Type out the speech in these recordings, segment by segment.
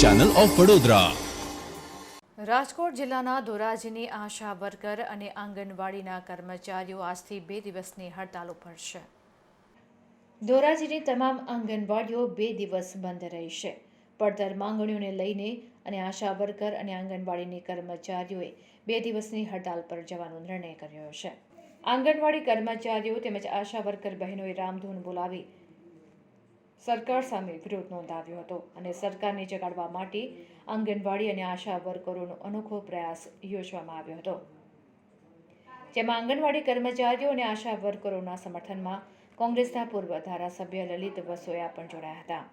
Channel of Vadodara Rajkot જિલ્લાના ધોરાજીની આશા worker અને આંગણવાડીના કર્મચારીઓ આજથી બે દિવસની હડતાલ ઉપર છે. ધોરાજીની તમામ આંગણવાડીઓ બે દિવસ બંધ રહેશે. પડતર માંગણીઓને લઈને અને આશા વર્કર અને આંગણવાડીની કર્મચારીઓએ બે દિવસની હડતાલ પર જવાનો નિર્ણય કર્યો છે. આંગણવાડી કર્મચારીઓ તેમજ આશા વર્કર બહેનોએ રામધૂન બોલાવી સરકાર સામે વિરોધ નોંધાવ્યો હતો અને સરકારને જગાડવા માટે આંગણવાડી અને આશા વર્કરોનો અનોખો પ્રયાસ યોજવામાં આવ્યો હતો. જેમાં આંગણવાડી કર્મચારીઓ અને આશા વર્કરોના સમર્થનમાં કોંગ્રેસના પૂર્વ ધારાસભ્ય લલિત વસોયા પણ જોડાયા હતા.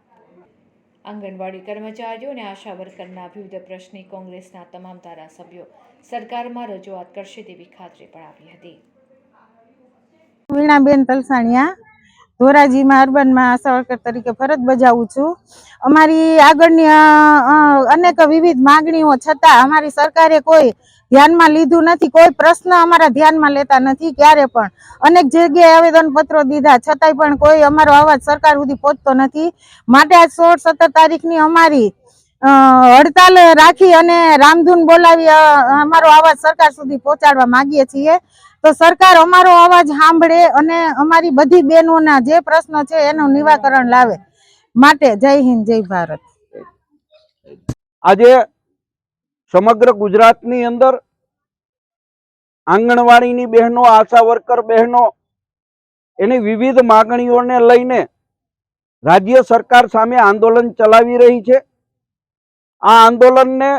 આંગણવાડી કર્મચારીઓ અને આશા વર્કરના વિવિધ પ્રશ્ને કોંગ્રેસના તમામ ધારાસભ્યો સરકારમાં રજૂઆત કરશે તેવી ખાતરી પણ આપી હતી. વીણાબેન તલસાણિયા ધોરાજીમાં અર્બનમાં આશા વર્કર તરીકે ફરજ બજાવું છું. અમારી આગળની અનેક વિવિધ માંગણીઓ છતાં અમારી સરકારે કોઈ ધ્યાનમાં લીધું નથી. કોઈ પ્રશ્ન અમારા ધ્યાનમાં લેતા નથી ક્યારે પણ. અનેક જગ્યાએ આવેદન પત્રો દીધા, છતાંય પણ કોઈ અમારો અવાજ સરકાર સુધી પહોંચતો નથી. માટે આજ સોળ સત્તર તારીખની અમારી હડતાલ રાખી અને રામધૂન બોલાવી અમારો અવાજ સરકાર સુધી પહોંચાડવા માંગીએ છીએ. તો સરકાર અમારો અવાજ સાંભળે અને અમારી બધી બહેનોના જે પ્રશ્ન છે એનું નિવાકરણ લાવે. માટે જય હિન્દ, જય ભારત. આજે સમગ્ર ગુજરાતની અંદર આંગણવાડીની બહેનો, આશા વર્કર બહેનો, એની વિવિધ માગણીઓને લઈને રાજ્ય સરકાર સામે આંદોલન ચલાવી રહી છે. આ આંદોલનને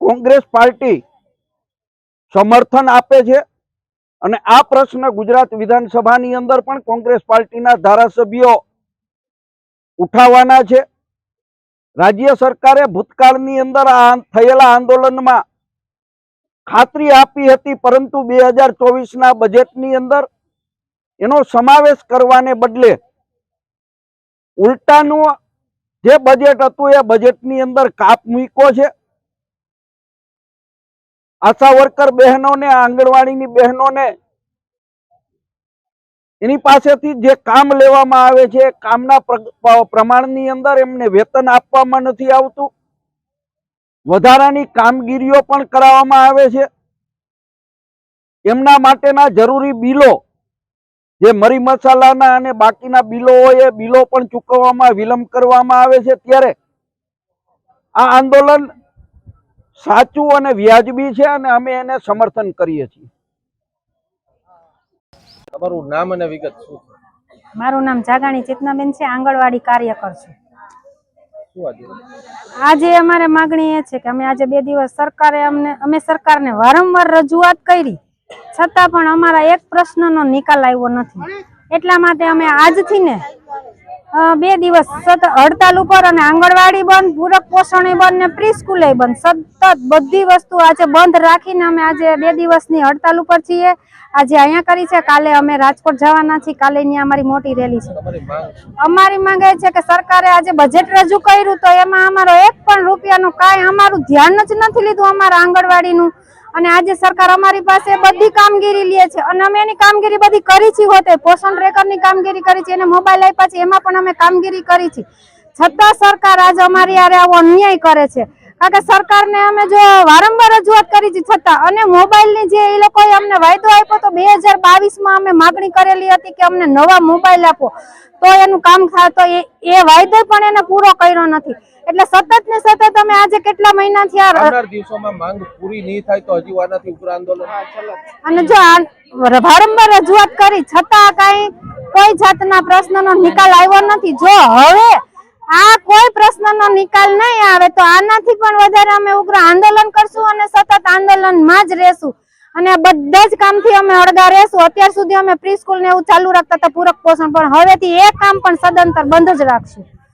કોંગ્રેસ પાર્ટી સમર્થન આપે છે. અને આ પ્રશ્ન ગુજરાત વિધાનસભાની અંદર પણ કોંગ્રેસ પાર્ટીના ધારાસભ્યો ઉઠાવવાના છે. રાજ્ય સરકારે ભૂતકાળની અંદર આ થયેલા આંદોલનમાં ખાતરી આપી હતી, પરંતુ બે હજાર ચોવીસના બજેટની અંદર એનો સમાવેશ કરવાને બદલે ઉલટાનું જે બજેટ હતું એ બજેટની અંદર કાપ મૂક્યો છે. આશા વર્કર બહેનોને, આંગણવાડીની બહેનોને, એની પાસેથી જે કામ લેવામાં આવે છે, કામના પ્રમાણની અંદર એમને વેતન આપવામાં નથી આવતું. વધારાની કામગીરીઓ પણ કરાવવામાં આવે છે. એમના માટેના જરૂરી બિલો, જે મરી મસાલાના અને બાકીના બિલો હોય, એ બિલો પણ ચૂકવવામાં વિલંબ કરવામાં આવે છે. ત્યારે આ આંદોલન સાચું અને વ્યાજબી છે અને અમે એને સમર્થન કરીએ છીએ. તમારું નામ અને વિગત શું છે? મારું નામ જાગાણી ચેતનાબેન છે આંગણવાડી કાર્યકર છું. આજે અમારે માગણી એ છે કે અમે આજે બે દિવસ સરકારે અમને અમે સરકારને વારંવાર રજૂઆત કરી છતાં પણ અમારા એક પ્રશ્નનો નિકાલ આવ્યો નથી. એટલા માટે અમે આજથી ને બે દિવસ સતત હડતાલ ઉપર અને આંગણવાડી બંધ પૂરક પોષણ બંધ ને પ્રી સ્કૂલે બંધ. સતત બધી વસ્તુ આજે બંધ રાખીને અમે આજે બે દિવસની હડતાલ ઉપર છીએ. આજે અહીંયા કરી છે કાલે અમે રાજકોટ જવાના છીએ. કાલે અહીંયા અમારી મોટી રેલી છે? અમારી માંગ એ છે કે સરકારે આજે બજેટ રજૂ કર્યું તો એમાં અમારો એક પણ રૂપિયાનું કાંઈ અમારું ધ્યાન જ નથી લીધું અમારા આંગણવાડીનું. અને આજે સરકાર અમારી પાસે બધી કામગીરી લે છે. અને અમે એની કામગીરી બધી કરી છે હોતે. પોષણ ટ્રેકરની કામગીરી કરી છે. એને મોબાઈલ આપ્યા છે. એમાં પણ અમે કામગીરી કરી છે. છતાં સરકાર આજે અમારી આરે આવો અન્યાય કરે છે. કારણ કે સરકારને અમે જો વારંવાર રજૂઆત કરી છે છતાં અને મોબાઈલની જે એ લોકોએ અમને વાયદો આપ્યો તો બે હજાર બાવીસમાં અમે માગણી કરેલી હતી કે અમને નવા મોબાઈલ આપો. તો એનું કામ થાય તો એ એ વાયદો પણ એને પૂરો કર્યો નથી. એટલે સતત ને સતત અમે આજે કેટલા મહિનાથી આ દિવસોમાં માંગ પૂરી નહીં થાય તો હજી આનાથી ઉપર આંદોલન. અને જો આ વારંવાર રજૂઆત કરી છતાં કઈ કોઈ જાતના પ્રશ્નનો નિકાલ આવ્યો નથી. જો હવે આ કોઈ પ્રશ્નનો નિકાલ નહીં આવે તો આનાથી પણ વધારે અમે ઉગ્ર આંદોલન કરશું અને સતત આંદોલનમાં જ રહેશું. અને બધા જ કામથી અમે અળગા રહેશું. અત્યાર સુધી અમે પ્રી સ્કૂલ ને એવું ચાલુ રાખતા હતા, પૂરક પોષણ. પણ હવેથી એ કામ પણ સદંતર બંધ જ રાખશું.